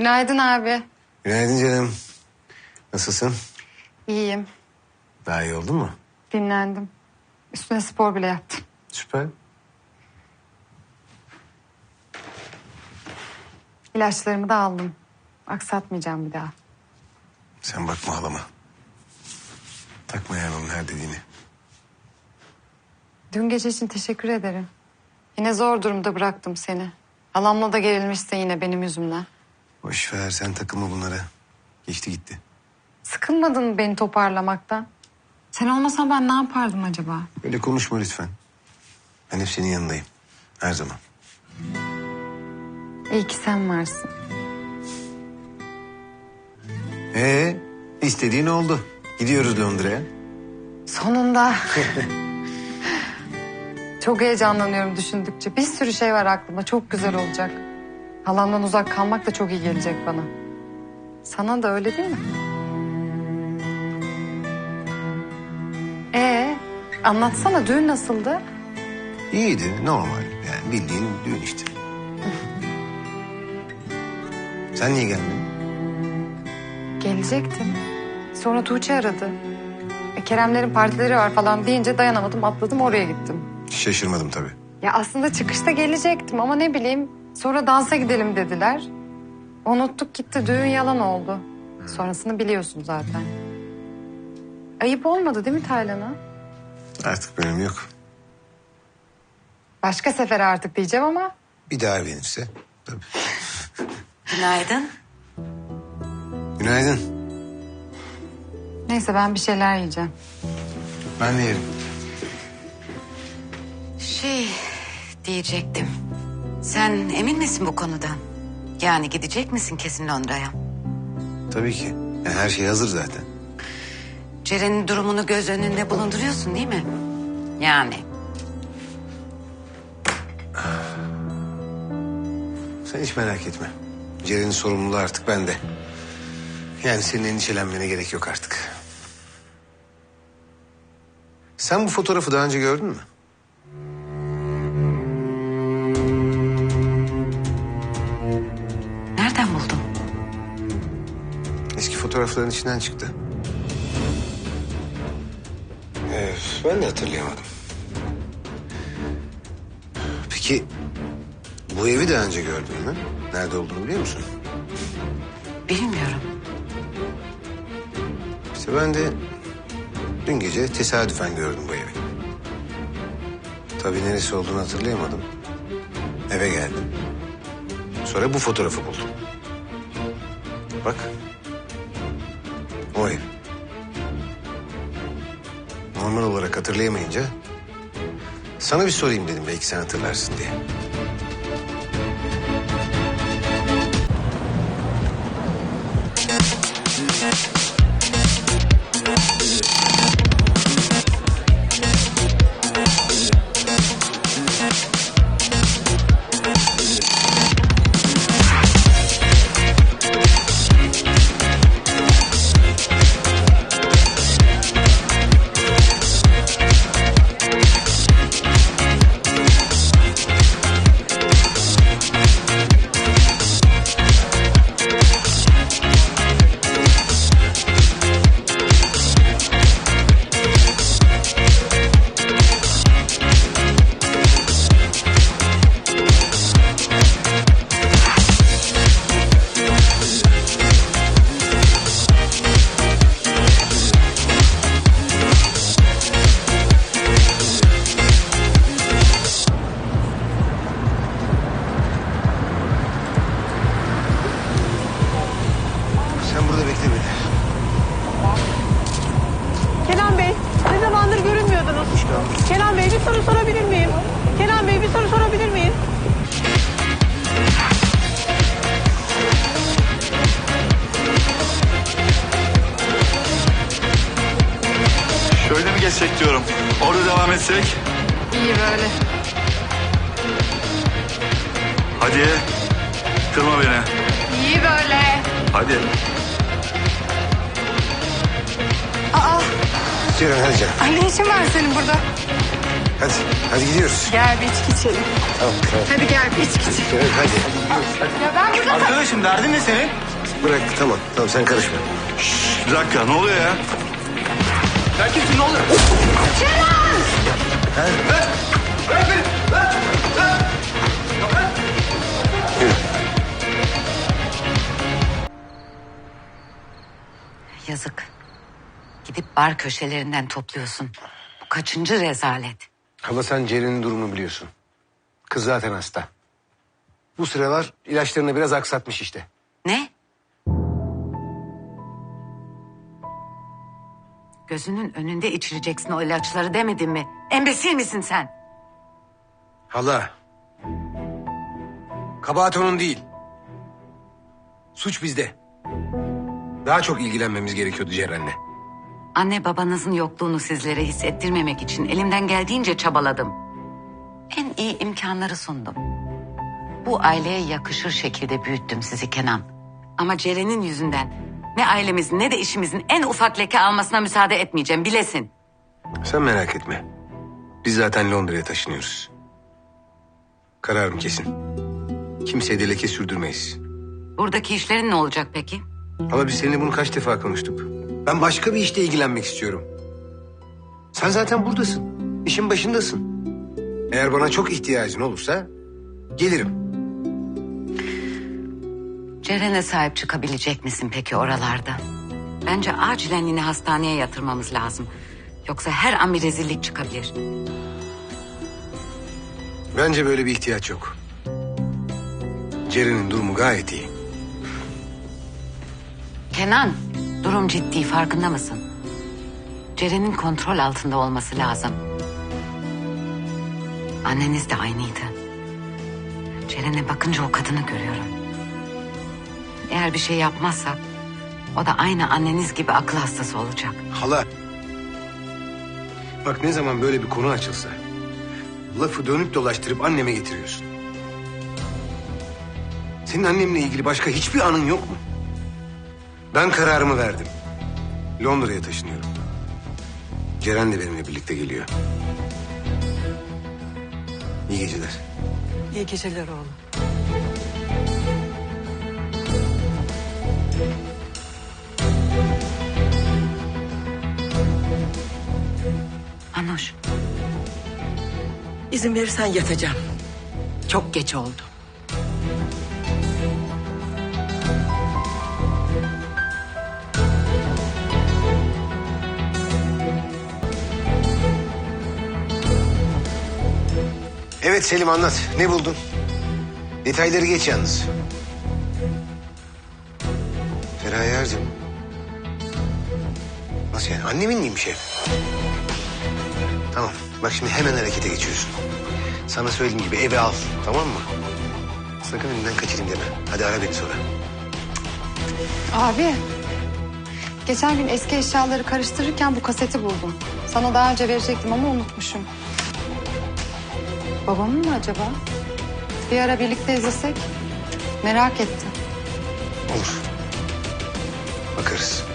Günaydın abi. Günaydın canım. Nasılsın? İyiyim. Daha iyi oldun mu? Dinlendim. Üstüne spor bile yaptım. Süper. İlaçlarımı da aldım. Aksatmayacağım bir daha. Sen bakma halama. Takma yani onun her dediğini. Dün gece için teşekkür ederim. Yine zor durumda bıraktım seni. Halamla da gerilmişsin yine benim yüzümden. Boş ver sen takılma bunlara. Geçti gitti. Sıkılmadın mı beni toparlamaktan? Sen olmasan ben ne yapardım acaba? Öyle konuşma lütfen. Ben hep senin yanındayım. Her zaman. İyi ki sen varsın. Ee, istediğin oldu. Gidiyoruz Londra'ya. Sonunda. çok heyecanlanıyorum düşündükçe. Bir sürü şey var aklımda. Çok güzel olacak. Halamdan uzak kalmak da çok iyi gelecek bana. Sana da öyle değil mi? Ee, anlatsana düğün nasıldı? İyiydi normal. Yani bildiğin düğün işte. Sen niye gelmedin? Gelecektim. Sonra Tuğçe aradı. E, Keremlerin partileri var falan deyince dayanamadım atladım oraya gittim. Şaşırmadım tabii. Ya aslında çıkışta gelecektim ama ne bileyim sonra dansa gidelim dediler. Unuttuk gitti düğün yalan oldu. Sonrasını biliyorsun zaten. Ayıp olmadı değil mi Taylan'a? Artık benim yok. Başka sefer artık diyeceğim ama Bir daha evlenirse. Tabii. Günaydın. Günaydın. neyse ben bir şeyler yiyeceğim. Ben de yerim. Şey diyecektim. Sen emin misin bu konudan? Yani gidecek misin kesin Londra'ya? Tabii ki. Yani her şey hazır zaten. Ceren'in durumunu göz önünde bulunduruyorsun değil mi? Yani. Sen hiç merak etme. Ceren'in sorumluluğu artık bende. Yani senin endişelenmene gerek yok artık. Sen bu fotoğrafı daha önce gördün mü? Fotoğrafların içinden çıktı. Ee, ben de hatırlayamadım. Peki bu evi daha önce gördün mü? Nerede olduğunu biliyor musun? Bilmiyorum. İşte ben de dün gece tesadüfen gördüm bu evi. Tabii neresi olduğunu hatırlayamadım. Eve geldim. Sonra bu fotoğrafı buldum. Bak. Normal olarak hatırlayamayınca sana bir sorayım dedim belki sen hatırlarsın diye. Devam etsek. İyi böyle. Hadi. Kırma beni. İyi böyle. Hadi. Aa, Ceren hadi canım. ay ne işin var senin burada? Hadi, hadi gidiyoruz. Gel bir içki içelim. Tamam, tamam. Hadi gel bir içki içelim. Evet, hadi. Ya ben burada Arkadaşım derdin ne senin? Bırak, tamam. Tamam, sen karışma. Bir dakika ne oluyor ya? Sen kimsin ne oluyor? Yazık. Gidip bar köşelerinden topluyorsun. Bu kaçıncı rezalet. Hala sen Ceren'in durumunu biliyorsun. Kız zaten hasta. Bu sıralar ilaçlarını biraz aksatmış işte. Ne? Gözünün önünde içireceksin o ilaçları demedim mi? Embesil misin sen? Hala. Kabahat onun değil. Suç bizde. Daha çok ilgilenmemiz gerekiyordu Ceren'le. Anne babanızın yokluğunu sizlere hissettirmemek için elimden geldiğince çabaladım. En iyi imkanları sundum. Bu aileye yakışır şekilde büyüttüm sizi Kenan. Ama Ceren'in yüzünden ne ailemizin ne de işimizin en ufak leke almasına müsaade etmeyeceğim bilesin. Sen merak etme. Biz zaten Londra'ya taşınıyoruz. Kararım kesin. Kimseye de leke sürdürmeyiz. Buradaki işlerin ne olacak peki? Ama biz seninle bunu kaç defa konuştuk. Ben başka bir işle ilgilenmek istiyorum. Sen zaten buradasın. İşin başındasın. Eğer bana çok ihtiyacın olursa gelirim. Ceren'e sahip çıkabilecek misin peki oralarda? Bence acilen yine hastaneye yatırmamız lazım. Yoksa her an bir rezillik çıkabilir. Bence böyle bir ihtiyaç yok. Ceren'in durumu gayet iyi. Kenan, durum ciddi farkında mısın? Ceren'in kontrol altında olması lazım. Anneniz de aynıydı. Ceren'e bakınca o kadını görüyorum. Eğer bir şey yapmazsak o da aynı anneniz gibi akıl hastası olacak. Hala. Bak ne zaman böyle bir konu açılsa... ...lafı dönüp dolaştırıp anneme getiriyorsun. Senin annemle ilgili başka hiçbir anın yok mu? Ben kararımı verdim. Londra'ya taşınıyorum. Ceren de benimle birlikte geliyor. İyi geceler. İyi geceler oğlum. Anoş, İzin verirsen yatacağım. Çok geç oldu. Evet Selim anlat. Ne buldun? Detayları geç yalnız. Nasıl yani? Annemin miymiş ev? Tamam. Bak şimdi hemen harekete geçiyorsun. Sana söylediğim gibi evi al. Tamam mı? Sakın elinden kaçırayım deme. Hadi ara beni sonra. Abi. Geçen gün eski eşyaları karıştırırken bu kaseti buldum. Sana daha önce verecektim ama unutmuşum. Babamın mı acaba? Bir ara birlikte izlesek. Merak ettim. Olur. Bakarız.